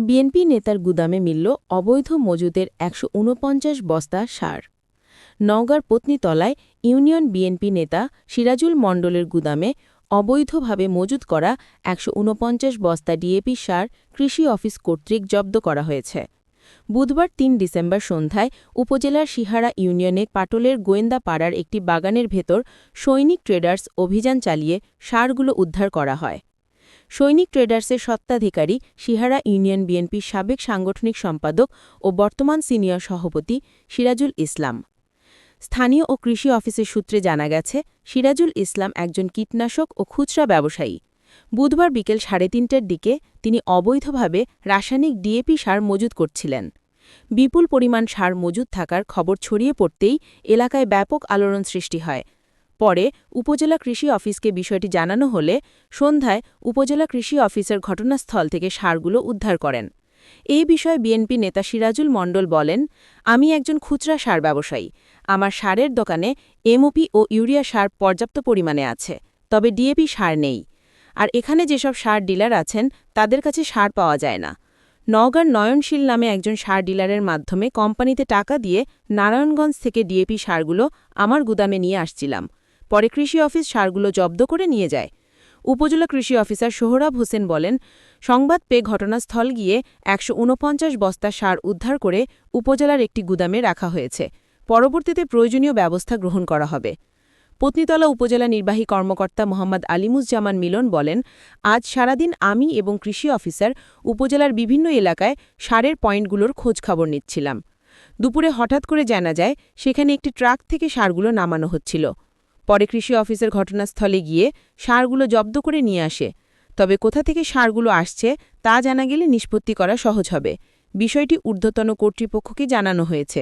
BNP নেতার গুদামে মিলল অবৈধ মজুদের একশো ঊনপঞ্চাশ বস্তা সার। নওগাঁর পত্নীতলায় ইউনিয়ন বিএনপি নেতা সিরাজুল মণ্ডলের গুদামে অবৈধভাবে মজুত করা একশো ঊনপঞ্চাশ বস্তা ডিএপি সার কৃষি অফিস কর্তৃক জব্দ করা হয়েছে। বুধবার তিন ডিসেম্বর সন্ধ্যায় উপজেলার সিহারা ইউনিয়নে পাটলের গোয়েন্দা পাড়ার একটি বাগানের ভেতর সৈনিক ট্রেডার্স অভিযান চালিয়ে সারগুলো উদ্ধার করা হয়। সৈনিক ট্রেডার্সের সত্ত্বাধিকারী সিহারা ইউনিয়ন বিএনপির সাবেক সাংগঠনিক সম্পাদক ও বর্তমান সিনিয়র সভাপতি সিরাজুল ইসলাম। স্থানীয় ও কৃষি অফিসের সূত্রে জানা গেছে, সিরাজুল ইসলাম একজন কীটনাশক ও খুচরা ব্যবসায়ী। বুধবার বিকেল সাড়ে তিনটার দিকে তিনি অবৈধভাবে রাসায়নিক ডিএপি সার মজুত করছিলেন। বিপুল পরিমাণ সার মজুদ থাকার খবর ছড়িয়ে পড়তেই এলাকায় ব্যাপক আলোড়ন সৃষ্টি হয়। পরে উপজেলা কৃষি অফিসকে বিষয়টি জানানো হলে সন্ধ্যায় উপজেলা কৃষি অফিসের ঘটনাস্থল থেকে সারগুলো উদ্ধার করেন। এই বিষয়ে বিএনপি নেতা সিরাজুল মণ্ডল বলেন, আমি একজন খুচরা সার ব্যবসায়ী। আমার সারের দোকানে এমওপি ও ইউরিয়া সার পর্যাপ্ত পরিমাণে আছে, তবে ডিএপি সার নেই। আর এখানে যেসব সার ডিলার আছেন, তাদের কাছে সার পাওয়া যায় না। নওগাঁর নয়নশীল নামে একজন সার ডিলারের মাধ্যমে কোম্পানিতে টাকা দিয়ে নারায়ণগঞ্জ থেকে ডিএপি সারগুলো আমার গুদামে নিয়ে আসছিলাম। পরে কৃষি অফিস সারগুলো জব্দ করে নিয়ে যায়। উপজেলা কৃষি অফিসার সোহরাব হোসেন বলেন, সংবাদ পেয়ে ঘটনাস্থল গিয়ে একশো ঊনপঞ্চাশ বস্তা সার উদ্ধার করে উপজেলার একটি গুদামে রাখা হয়েছে। পরবর্তীতে প্রয়োজনীয় ব্যবস্থা গ্রহণ করা হবে। পত্নীতলা উপজেলা নির্বাহী কর্মকর্তা মোহাম্মদ আলিমুজ্জামান মিলন বলেন, আজ সারাদিন আমি এবং কৃষি অফিসার উপজেলার বিভিন্ন এলাকায় সারের পয়েন্টগুলোর খোঁজখবর নিচ্ছিলাম। দুপুরে হঠাৎ করে জানা যায়, সেখানে একটি ট্রাক থেকে সারগুলো নামানো হচ্ছিল। পরে কৃষি অফিসের ঘটনাস্থলে গিয়ে সারগুলো জব্দ করে নিয়ে আসে। তবে কোথা থেকে সারগুলো আসছে তা জানা গেলে নিষ্পত্তি করা সহজ হবে। বিষয়টি ঊর্ধ্বতন কর্তৃপক্ষকে জানানো হয়েছে।